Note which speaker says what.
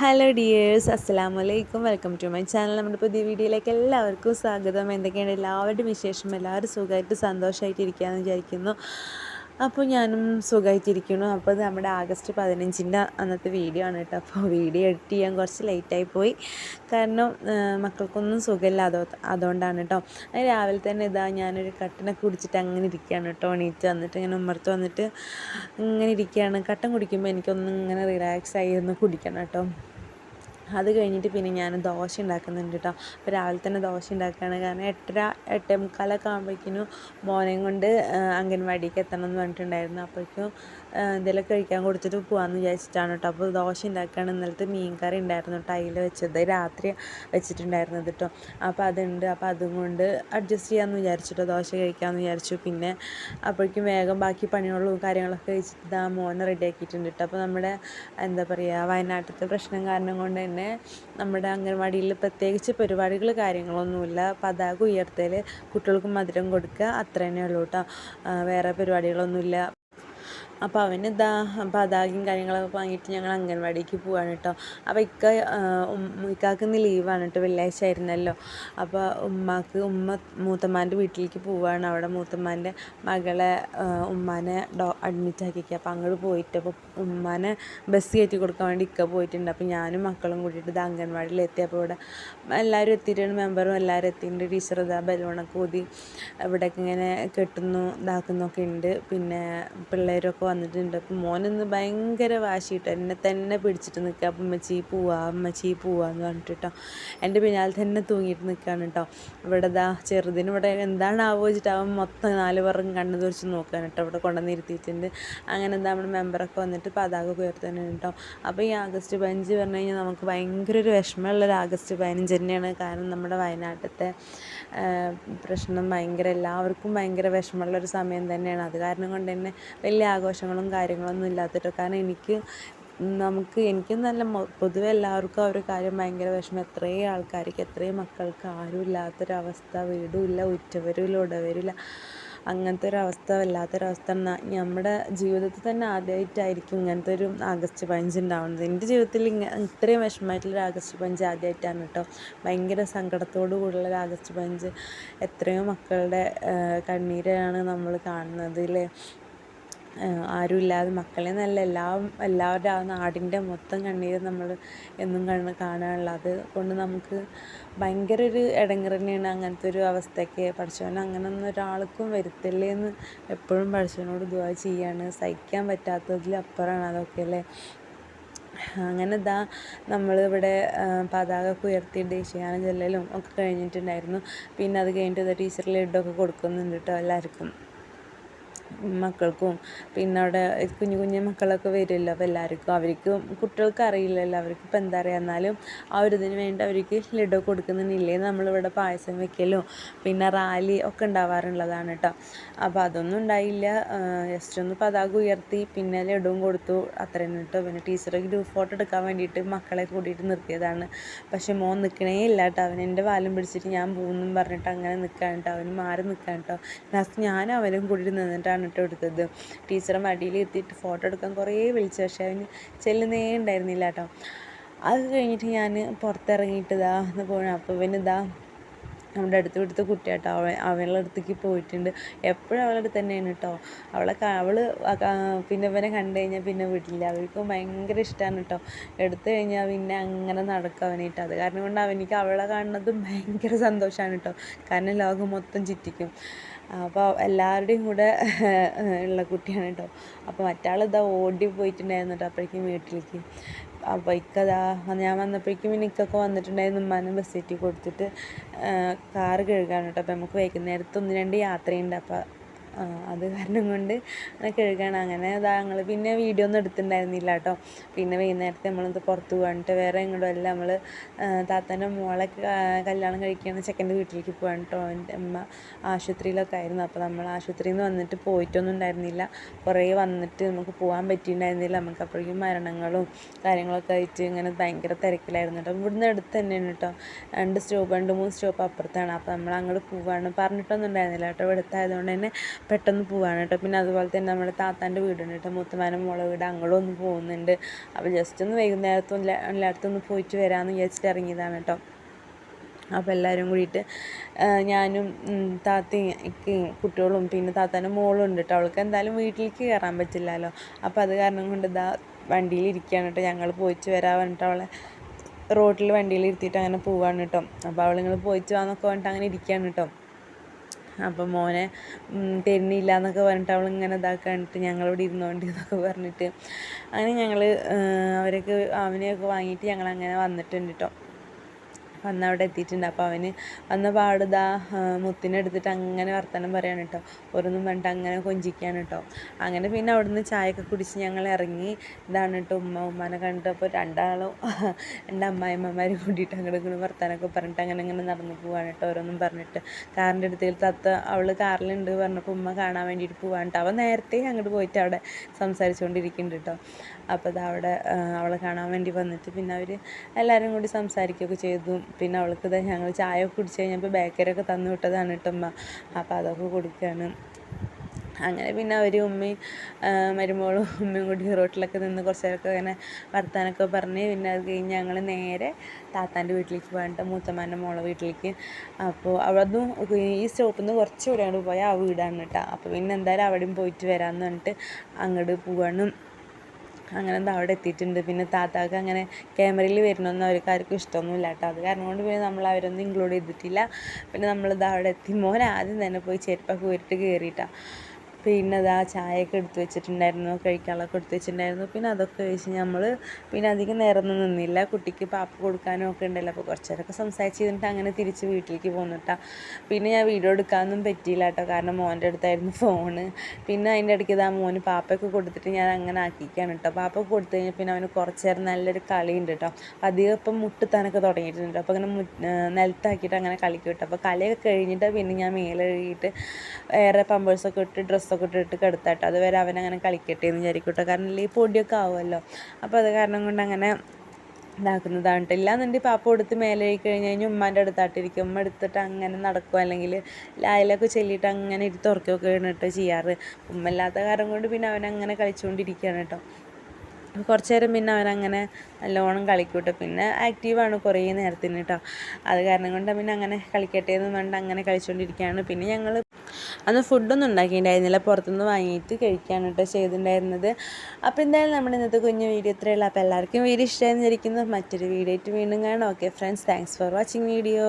Speaker 1: Hello dears അസ്സാം വലൈക്കും welcome to my channel നമ്മുടെ പുതിയ വീഡിയോയിലേക്ക് എല്ലാവർക്കും സ്വാഗതം. എന്തൊക്കെയാണ് എല്ലാവരുടെയും വിശേഷം. എല്ലാവരും സുഖമായിട്ട് സന്തോഷമായിട്ട് ഇരിക്കുകയെന്ന് വിചാരിക്കുന്നു. അപ്പോൾ ഞാനും സുഖമായിട്ടിരിക്കുന്നു അപ്പോൾ ഇത് നമ്മുടെ ആഗസ്റ്റ് പതിനഞ്ചിന്റെ അന്നത്തെ വീഡിയോ ആണ് കേട്ടോ. അപ്പോൾ വീഡിയോ എഡിറ്റ് ചെയ്യാൻ കുറച്ച് ലേറ്റായി പോയി. കാരണം മക്കൾക്കൊന്നും സുഖമില്ല അതോ അതുകൊണ്ടാണ് കേട്ടോ. അത് രാവിലെ തന്നെ ഇതാ ഞാനൊരു കട്ടനൊക്കെ കുടിച്ചിട്ട് അങ്ങനെ ഇരിക്കുകയാണ് കേട്ടോ എണീറ്റ്. വന്നിട്ട് ഇങ്ങനെ ഉമ്മർത്ത് വന്നിട്ട് ഇങ്ങനെ ഇരിക്കുകയാണ്. കട്ടൻ കുടിക്കുമ്പോൾ എനിക്കൊന്നും ഇങ്ങനെ റിലാക്സ് ആയി ഒന്ന് കുടിക്കണം കേട്ടോ. അത് കഴിഞ്ഞിട്ട് പിന്നെ ഞാൻ ദോശ ഉണ്ടാക്കുന്നുണ്ട് കേട്ടോ. അപ്പോൾ രാവിലെ തന്നെ ദോശ ഉണ്ടാക്കുകയാണ് കാരണം എട്ടര എട്ടേ മുക്കാലൊക്കെ ആകുമ്പോഴേക്കിനും മോനെയും കൊണ്ട് അംഗൻവാടിക്ക് എത്തണം എന്ന് പറഞ്ഞിട്ടുണ്ടായിരുന്നു. അപ്പോഴേക്കും എന്തെങ്കിലും കഴിക്കാൻ കൊടുത്തിട്ട് പോകാമെന്ന് വിചാരിച്ചിട്ടാണ് കേട്ടോ. അപ്പോൾ ദോശ ഉണ്ടാക്കുകയാണ് ഇന്നലത്തെ മീൻ കറി ഉണ്ടായിരുന്നു കേട്ടോ. അതിൽ വെച്ചത് രാത്രി വെച്ചിട്ടുണ്ടായിരുന്നത് കേട്ടോ. അപ്പോൾ അതുണ്ട്. അപ്പോൾ അതും കൊണ്ട് അഡ്ജസ്റ്റ് ചെയ്യാമെന്ന് വിചാരിച്ചിട്ടോ ദോശ കഴിക്കാമെന്ന് വിചാരിച്ചു. പിന്നെ അപ്പോഴേക്കും വേഗം ബാക്കി പണികളും കാര്യങ്ങളൊക്കെ കഴിച്ചിട്ട് ആ മോനെ റെഡിയാക്കിയിട്ടുണ്ട് കേട്ടോ. അപ്പോൾ നമ്മുടെ എന്താ പറയുക വയനാട്ടിലത്തെ പ്രശ്നം കാരണം കൊണ്ട് തന്നെ നമ്മുടെ അംഗൻവാടിയിൽ പ്രത്യേകിച്ച് പരിപാടികൾ കാര്യങ്ങളൊന്നുമില്ല. പതാക ഉയർത്തൽ കുട്ടികൾക്ക് മധുരം കൊടുക്കുക അത്ര തന്നെ ഉള്ളൂ കേട്ടോ വേറെ പരിപാടികളൊന്നുമില്ല. അപ്പോൾ അവന് ഇതാ പതാകയും കാര്യങ്ങളൊക്കെ വാങ്ങിയിട്ട് ഞങ്ങൾ അംഗൻവാടിക്ക് പോവാണ് കേട്ടോ അപ്പോൾ ഇക്ക ഇക്കാക്ക് ഇന്ന് ലീവാണ് കേട്ടോ വെള്ളിയാഴ്ച ആയിരുന്നല്ലോ. അപ്പോൾ ഉമ്മാക്ക് ഉമ്മ മൂത്തമ്മാന്റെ വീട്ടിലേക്ക് പോവാണ്. അവിടെ മൂത്തമ്മാന്റെ മകളെ ഉമ്മാനെ ഡോ അഡ്മിറ്റ് ആക്കിക്കുക അപ്പോൾ അങ്ങോട്ട് പോയിട്ട് അപ്പോൾ ഉമ്മാനെ ബസ് കയറ്റി കൊടുക്കാൻ വേണ്ടി ഇക്ക പോയിട്ടുണ്ട്. അപ്പോൾ ഞാനും മക്കളും കൂടിയിട്ട് ഇത് അംഗൻവാടിയിൽ എത്തി. അപ്പോൾ ഇവിടെ എല്ലാവരും എത്തിയിട്ടുണ്ട് മെമ്പറും എല്ലാവരും എത്തിയിട്ടുണ്ട്. ടീച്ചർ ഇതാ ബലൂണൊക്കെ ഊതി ഇവിടെയൊക്കെ ഇങ്ങനെ കെട്ടുന്നു ഇതാക്കുന്നൊക്കെ ഉണ്ട്. പിന്നെ പിള്ളേരൊക്കെ വന്നിട്ടുണ്ട്. അപ്പം മോനിന്ന് ഭയങ്കര വാശിയിട്ട് എന്നെ തന്നെ പിടിച്ചിട്ട് നിൽക്കുക. അപ്പം അമ്മച്ചി പോവാ അമ്മച്ചി പോവാ എന്ന് പറഞ്ഞിട്ട് കേട്ടോ എന്റെ പിന്നാലെ തന്നെ തൂങ്ങിയിട്ട് നിൽക്കുകയാണ് കേട്ടോ ഇവിടെ ദാ ചെറുതിന് ഇവിടെ എന്താണ് ആവോചിട്ട് അവൻ മൊത്തം നാല് പേർക്കും കണ്ണു തുറച്ച് നോക്കുകയാണ് കേട്ടോ ഇവിടെ കൊണ്ടുവന്ന് ഇരുത്തിയിട്ടുണ്ട്. അങ്ങനെ എന്താ നമ്മുടെ മെമ്പറൊക്കെ വന്നിട്ട് പതാക ഉയർത്തുന്നുണ്ട് കേട്ടോ അപ്പോൾ ഈ ആഗസ്റ്റ് പതിനഞ്ച് പറഞ്ഞു കഴിഞ്ഞാൽ നമുക്ക് ഭയങ്കര ഒരു വിഷമമുള്ളൊരു ആഗസ്റ്റ് പതിനഞ്ച് തന്നെയാണ്. കാരണം നമ്മുടെ വയനാട്ടിലത്തെ പ്രശ്നം ഭയങ്കര എല്ലാവർക്കും ഭയങ്കര വിഷമമുള്ളൊരു സമയം തന്നെയാണ്. അത് കാരണം കൊണ്ട് തന്നെ വലിയ ആഘോഷം ദോഷങ്ങളും കാര്യങ്ങളൊന്നും ഇല്ലാത്തിട്ട് കാരണം എനിക്ക് നമുക്ക് എനിക്ക് നല്ല പൊതുവെ എല്ലാവർക്കും ആ ഒരു കാര്യം ഭയങ്കര വിഷമം. എത്രയും ആൾക്കാർക്ക് എത്രയും മക്കൾക്ക് ആരും ഇല്ലാത്തൊരവസ്ഥ വീടും ഇല്ല ഉറ്റവരും ഇല്ല ഉടവരില്ല അങ്ങനത്തെ ഒരു വല്ലാത്തൊരവസ്ഥ. നമ്മുടെ ജീവിതത്തിൽ തന്നെ ആദ്യമായിട്ടായിരിക്കും ഇങ്ങനത്തെ ഒരു ആഗസ്റ്റ് പതിനഞ്ച് ഉണ്ടാവുന്നത്. എന്റെ ജീവിതത്തിൽ ഇങ്ങനെ ഇത്രയും വിഷമമായിട്ടുള്ളൊരു ആഗസ്റ്റ് പതിനഞ്ച് ആദ്യമായിട്ടാണ് കേട്ടോ. ഭയങ്കര സങ്കടത്തോടു കൂടിയുള്ള ഒരു ആഗസ്റ്റ് പതിനഞ്ച് എത്രയോ മക്കളുടെ കണ്ണീരാണ് നമ്മൾ കാണുന്നത് അല്ലേ ആരുമില്ലാതെ മക്കളെ എന്നല്ല എല്ലാം എല്ലാവരുടെ ആ നാടിന്റെ മൊത്തം കണ്ണീര് നമ്മൾ എന്നും കണ്ണ് കാണാനുള്ള അത് കൊണ്ട് നമുക്ക് ഭയങ്കര ഒരു ഇടങ്ങർ തന്നെയാണ് അങ്ങനത്തെ ഒരു അവസ്ഥയൊക്കെ. പഠിച്ചവൻ അങ്ങനൊന്നും ഒരാൾക്കും വരുത്തല്ലേ എന്ന് എപ്പോഴും പഠിച്ചവനോട് ദുവാ ചെയ്യാണ്. സഹിക്കാൻ പറ്റാത്തതിലപ്പുറമാണ് അതൊക്കെ അല്ലേ? അങ്ങനെ ഇതാ നമ്മൾ ഇവിടെ പതാക ഉയർത്തി ദേശീയഗാനം ചൊല്ലലും ഒക്കെ കഴിഞ്ഞിട്ടുണ്ടായിരുന്നു. പിന്നെ അത് കഴിഞ്ഞിട്ട് ടീച്ചർ ലഡ്ഡൊക്കെ കൊടുക്കുന്നുണ്ട് കേട്ടോ എല്ലാവർക്കും. മക്കൾക്കും പിന്നെ അവിടെ കുഞ്ഞു കുഞ്ഞു മക്കളൊക്കെ വരുമല്ലോ അപ്പോൾ എല്ലാവർക്കും അവർക്ക് കുട്ടികൾക്ക് അറിയില്ലല്ലോ അവർക്ക് ഇപ്പോൾ എന്താ പറയുക എന്നാലും ആ ഒരു ഇതിന് വേണ്ടി അവർക്ക് ലഡു കൊടുക്കുന്നില്ലേ നമ്മളിവിടെ പായസം വെക്കലും പിന്നെ റാലി ഒക്കെ ഉണ്ടാവാറുള്ളതാണ് കേട്ടോ. അപ്പോൾ അതൊന്നും ഉണ്ടായില്ല. ജസ്റ്റ് ഒന്ന് പതാക ഉയർത്തി പിന്നെ ലഡുവും കൊടുത്തു. അത്രയും കേട്ടോ. പിന്നെ ടീച്ചറെ ഗ്രൂപ്പ് ഫോട്ടോ എടുക്കാൻ വേണ്ടിയിട്ട് മക്കളെ കൂട്ടിയിട്ട് നിർത്തിയതാണ്. പക്ഷെ മോൻ നിൽക്കണേ ഇല്ല കേട്ടോ. അവൻ എന്റെ വാലും പിടിച്ചിട്ട് ഞാൻ പോകുന്നു പറഞ്ഞിട്ട് അങ്ങനെ നിൽക്കാൻ കേട്ടോ. അവന് മാറി നിൽക്കാൻ കേട്ടോ. ലാസ്റ്റ് ഞാൻ അവനും കൂടിയിട്ട് നിന്നിട്ടാണ് കേട്ടോ എടുത്തത് ടീച്ചറെ മടിയിൽ എത്തിയിട്ട് ഫോട്ടോ എടുക്കാൻ കുറേ വിളിച്ചു. പക്ഷേ അവന് ചെല്ലുന്നേ ഉണ്ടായിരുന്നില്ല കേട്ടോ അത് കഴിഞ്ഞിട്ട് ഞാൻ പുറത്തിറങ്ങിയിട്ട് ഇതാ എന്ന് പോകണം അപ്പോൾ ഇവനിതാ നമ്മുടെ അടുത്ത് വീട്ടിലത്തെ കുട്ടിയാട്ടോ അവൻ അവളുടെ അടുത്തേക്ക് പോയിട്ടുണ്ട്. എപ്പോഴും അവളുടെ അടുത്ത് തന്നെയാണ് കേട്ടോ അവളെ അവൾ പിന്നെ ഇവനെ കണ്ടു കഴിഞ്ഞാൽ പിന്നെ വിടില്ല. അവൾക്ക് ഭയങ്കര ഇഷ്ടമാണ് കേട്ടോ എടുത്തു കഴിഞ്ഞാൽ പിന്നെ അങ്ങനെ നടക്കും അവനായിട്ട്. അത് കാരണം കൊണ്ട് അവനിക്ക് അവളെ കാണുന്നതും ഭയങ്കര സന്തോഷമാണ് കേട്ടോ കാരണം ലോകം മൊത്തം ചുറ്റിക്കും. അപ്പോൾ എല്ലാവരുടെയും കൂടെ ഉള്ള കുട്ടിയാണ് കേട്ടോ അപ്പോൾ മറ്റാൾ ഇതാ ഓടി പോയിട്ടുണ്ടായിരുന്നു കേട്ടോ അപ്പോഴേക്കും വീട്ടിലേക്ക്. അപ്പോൾ ഇക്കതാ ഞാൻ വന്നപ്പോഴേക്കും പിന്നെ ഇക്കൊക്കെ വന്നിട്ടുണ്ടായിരുന്നു ഉമ്മാനെ ബസ് കൊടുത്തിട്ട് കാറ് കഴുകാണ് കേട്ടോ അപ്പോൾ നമുക്ക് വൈകുന്നേരത്ത് ഒന്ന് രണ്ട് യാത്രയുണ്ട്. അപ്പോൾ അത് കാരണം കൊണ്ട് കഴുകണം. അങ്ങനെ അതാ ഞങ്ങൾ പിന്നെ വീഡിയോ ഒന്നും എടുത്തിട്ടുണ്ടായിരുന്നില്ല കേട്ടോ പിന്നെ വൈകുന്നേരത്തെ നമ്മളത് പുറത്ത് പോകാനിട്ട് വേറെ എങ്ങോട്ടും അല്ല നമ്മൾ താത്തന്റെ മോളെ കല്യാണം കഴിക്കുകയാണ് ചെക്കന്റെ വീട്ടിലേക്ക് പോകാൻ കേട്ടോ എന്റെ അമ്മ ആശുപത്രിയിലൊക്കെ ആയിരുന്നു. അപ്പോൾ നമ്മൾ ആശുപത്രിയിൽ നിന്ന് വന്നിട്ട് പോയിട്ടൊന്നും ഉണ്ടായിരുന്നില്ല. കുറേ വന്നിട്ട് നമുക്ക് പോകാൻ പറ്റിയിട്ടുണ്ടായിരുന്നില്ല. നമുക്ക് അപ്പോഴേക്കും മരണങ്ങളും കാര്യങ്ങളൊക്കെ ആയിട്ട് ഇങ്ങനെ ഭയങ്കര തിരക്കിലായിരുന്നു കേട്ടോ ഇവിടുന്ന് അടുത്ത് തന്നെയാണ് കേട്ടോ രണ്ട് സ്റ്റോപ്പ് രണ്ട് മൂന്ന് സ്റ്റോപ്പ് അപ്പുറത്താണ്. അപ്പോൾ നമ്മൾ അങ്ങോട്ട് പോവാണ് പറഞ്ഞിട്ടൊന്നും ഉണ്ടായിരുന്നില്ല കേട്ടോ ഇവിടുത്തെ ആയതുകൊണ്ട് തന്നെ പെട്ടെന്ന് പോവാണ് കേട്ടോ. പിന്നെ അതുപോലെ തന്നെ നമ്മുടെ താത്താന്റെ വീടുണ്ട് കേട്ടോ. മുത്തമാനം മോളെ വീട്. അങ്ങോട്ടും ഒന്ന് പോകുന്നുണ്ട്. അപ്പോൾ ജസ്റ്റ് ഒന്ന് വൈകുന്നേരത്തും എല്ലാ- എല്ലായിടത്തും ഒന്ന് പോയിട്ട് വരാമെന്ന് വിചാരിച്ചിട്ട് ഇറങ്ങിയതാണ് കേട്ടോ. അപ്പോൾ എല്ലാവരും കൂടിയിട്ട് ഞാനും താത്തയ്ക്ക് കുട്ടികളും പിന്നെ താത്താന്റെ മോളും ഉണ്ട് കേട്ടോ. അവൾക്ക് എന്തായാലും വീട്ടിലേക്ക് കയറാൻ പറ്റില്ലല്ലോ. അപ്പോൾ അത് കാരണം കൊണ്ട് ഇതാ വണ്ടിയിൽ ഇരിക്കുകയാണ് കേട്ടോ. ഞങ്ങൾ പോയിട്ട് വരാൻ പറഞ്ഞിട്ട് അവളെ റോട്ടിൽ വണ്ടിയിൽ ഇരുത്തിയിട്ട് അങ്ങനെ പോവാണ് കേട്ടോ. അപ്പോൾ അവളിങ്ങൾ പോയിട്ട് വാന്നൊക്കെ പറഞ്ഞിട്ട് അങ്ങനെ ഇരിക്കുകയാണ് കേട്ടോ. അപ്പം മോനെ തരുന്നില്ല എന്നൊക്കെ പറഞ്ഞിട്ട് അവളിങ്ങനെ ഇതാക്കാനിട്ട് ഞങ്ങളിവിടെ ഇരുന്നോണ്ട് എന്നൊക്കെ പറഞ്ഞിട്ട്. അങ്ങനെ ഞങ്ങൾ അവരൊക്കെ അവനെയൊക്കെ വാങ്ങിയിട്ട് ഞങ്ങളങ്ങനെ വന്നിട്ടുണ്ട് കേട്ടോ വന്ന് അവിടെ എത്തിയിട്ടുണ്ട്. അപ്പോൾ അവന് വന്ന പാടുതാ മുത്തിനെ എടുത്തിട്ട് അങ്ങനെ വർത്തമാനം പറയാണ് കേട്ടോ ഓരോന്നും പറഞ്ഞിട്ട് അങ്ങനെ കൊഞ്ചിക്കാണ് കേട്ടോ അങ്ങനെ പിന്നെ അവിടുന്ന് ചായയൊക്കെ കുടിച്ച് ഞങ്ങൾ ഇറങ്ങി. ഇതാണ് കേട്ടോ ഉമ്മ ഉമ്മാനെ കണ്ടപ്പോൾ രണ്ടാളും രണ്ട് അമ്മായിമ്മമാരും കൂടിയിട്ട് അങ്ങോട്ട് ഇങ്ങനെ വർത്തമാനമൊക്കെ പറഞ്ഞിട്ട് അങ്ങനെ അങ്ങനെ നടന്ന് പോവാണ് കേട്ടോ ഓരോന്നും പറഞ്ഞിട്ട്. കാറിന്റെ അടുത്തിൽ തത്ത അവൾ കാറിലുണ്ട് പറഞ്ഞപ്പോൾ ഉമ്മ കാണാൻ വേണ്ടിയിട്ട് പോവാണ് കേട്ടോ അവൻ നേരത്തെ അങ്ങോട്ട് പോയിട്ട് അവിടെ സംസാരിച്ചുകൊണ്ടിരിക്കുന്നുണ്ട് കേട്ടോ അപ്പോൾ അത് അവിടെ അവളെ കാണാൻ വേണ്ടി വന്നിട്ട് പിന്നെ അവർ എല്ലാവരും കൂടി സംസാരിക്കുകയൊക്കെ ചെയ്തു. പിന്നെ അവൾക്ക് ഇതാ ഞങ്ങൾ ചായ കുടിച്ച് കഴിഞ്ഞപ്പോൾ ബേക്കറിയൊക്കെ തന്നു വിട്ടതാണ് കേട്ടമ്മ അപ്പോൾ അതൊക്കെ കൊടുക്കുകയാണ്. അങ്ങനെ പിന്നെ അവർ ഉമ്മയും മരുമോളും ഉമ്മയും കൂടി റോട്ടിലൊക്കെ നിന്ന് കുറച്ച് നേരമൊക്കെ ഇങ്ങനെ വർത്താനൊക്കെ പറഞ്ഞ് പിന്നെ അത് കഴിഞ്ഞ് ഞങ്ങൾ നേരെ താത്താന്റെ വീട്ടിലേക്ക് പോകാണ്ട് മൂത്തമ്മാന്റെ മോളെ വീട്ടിലേക്ക്. അപ്പോൾ അവിടുന്ന് ഈ സ്റ്റോപ്പിൽ നിന്ന് കുറച്ച് കൂടെ പോയാൽ ആ വീടാണ് കേട്ടോ. അപ്പോൾ പിന്നെ എന്തായാലും അവിടെയും പോയിട്ട് വരാമെന്ന് പറഞ്ഞിട്ട് അങ്ങോട്ട് പോവാണ്. അങ്ങനെ എന്താ അവിടെ എത്തിയിട്ടുണ്ട്. പിന്നെ താത്താക്ക് അങ്ങനെ ക്യാമറയിൽ വരണമെന്ന് അവർക്ക് ആർക്കും ഇഷ്ടമൊന്നുമില്ല കേട്ടോ അത് കാരണം കൊണ്ട് പിന്നെ നമ്മൾ അവരൊന്നും ഇൻക്ലൂഡ് ചെയ്തിട്ടില്ല. പിന്നെ നമ്മളിതാ അവിടെ എത്തി. മോൻ ആദ്യം തന്നെ പോയി ചെരുപ്പൊക്കെ ഊരിട്ട് കയറിയിട്ടാണ് പിന്നെ അതാ ചായയൊക്കെ എടുത്ത് വെച്ചിട്ടുണ്ടായിരുന്നു കഴിക്കാനുള്ളതൊക്കെ എടുത്ത് വെച്ചിട്ടുണ്ടായിരുന്നു. പിന്നെ അതൊക്കെ കഴിച്ച് നമ്മൾ പിന്നെ അധികം നേരമൊന്നും നിന്നില്ല. കുട്ടിക്ക് പാപ്പ കൊടുക്കാനും ഒക്കെ ഉണ്ടല്ലോ. അപ്പോൾ കുറച്ച് നേരമൊക്കെ സംസാരിച്ച് ചെയ്തിട്ട് അങ്ങനെ തിരിച്ച് വീട്ടിലേക്ക് പോന്നിട്ടാ പിന്നെ ഞാൻ വീഡിയോ എടുക്കാനൊന്നും പറ്റിയില്ല കേട്ടോ കാരണം മോന്റെ അടുത്തായിരുന്നു ഫോണ്. പിന്നെ അതിന്റെ ഇടയ്ക്ക് ഇതാ മോന് പാപ്പയൊക്കെ കൊടുത്തിട്ട് ഞാൻ അങ്ങനെ ആക്കിക്കാണ് കേട്ടോ പാപ്പ കൊടുത്തു കഴിഞ്ഞാൽ പിന്നെ അവന് കുറച്ച് നേരം നല്ലൊരു കളിയുണ്ട് കേട്ടോ അധികം ഇപ്പം മുട്ടിത്താനൊക്കെ തുടങ്ങിയിട്ടുണ്ട് അപ്പോൾ അങ്ങനെ നിലത്താക്കിയിട്ട് അങ്ങനെ കളിക്കും കേട്ടോ അപ്പോൾ കളിയൊക്കെ കഴിഞ്ഞിട്ട് പിന്നെ ഞാൻ മേലെ കഴുകിയിട്ട് വേറെ പമ്പേഴ്സൊക്കെ ഇട്ട് ഡ്രസ്സൊക്കെ ഇട്ടിട്ട് കിടത്താട്ടോ. അതുവരെ അവനങ്ങനെ കളിക്കട്ടെ എന്ന് വിചാരിക്കട്ടോ. കാരണം ഈ പൊടിയൊക്കെ ആവുമല്ലോ. അപ്പോൾ അത് കാരണം കൊണ്ട് അങ്ങനെ ഇതാക്കുന്നതാണ് കേട്ടോ ഇല്ലാന്നുണ്ടെങ്കിൽ പാപ്പ കൊടുത്ത് മേലെ ആയി കഴിഞ്ഞ് കഴിഞ്ഞാൽ ഉമ്മാന്റെ അടുത്തായിട്ടിരിക്കും. ഉമ്മ എടുത്തിട്ട് അങ്ങനെ നടക്കും. അല്ലെങ്കിൽ ലായലൊക്കെ ചെല്ലിയിട്ട് അങ്ങനെ ഇരുത്തി ഉറക്കുകയൊക്കെയാണ് കേട്ടോ ചെയ്യാറ്. ഉമ്മല്ലാത്ത കാരണം കൊണ്ട് പിന്നെ അവനങ്ങനെ കളിച്ചുകൊണ്ടിരിക്കുകയാണ് കേട്ടോ കുറച്ച് നേരം പിന്നെ അവനങ്ങനെ നല്ലോണം കളിക്കും കേട്ടോ പിന്നെ ആക്റ്റീവാണ് കുറേ നേരത്തിന് കേട്ടോ അത് കാരണം കൊണ്ട് പിന്നെ അങ്ങനെ കളിക്കട്ടെ എന്ന് പറഞ്ഞിട്ട് അങ്ങനെ കളിച്ചുകൊണ്ടിരിക്കുകയാണ്. പിന്നെ ഞങ്ങൾ അന്ന് ഫുഡൊന്നും ഉണ്ടാക്കിയിട്ടുണ്ടായിരുന്നില്ല പുറത്തുനിന്ന് വാങ്ങിയിട്ട് കഴിക്കുകയാണ് കേട്ടോ ചെയ്തിട്ടുണ്ടായിരുന്നത് അപ്പോൾ എന്തായാലും നമ്മുടെ ഇന്നത്തെ കുഞ്ഞു വീഡിയോ ഇത്രയുള്ളൂ. അപ്പോൾ എല്ലാവർക്കും വീഡിയോ ഇഷ്ടമായിരുന്നിരിക്കുന്നു. മറ്റൊരു വീഡിയോ ആയിട്ട് വീണ്ടും കാണാം. Okay friends thanks for watching video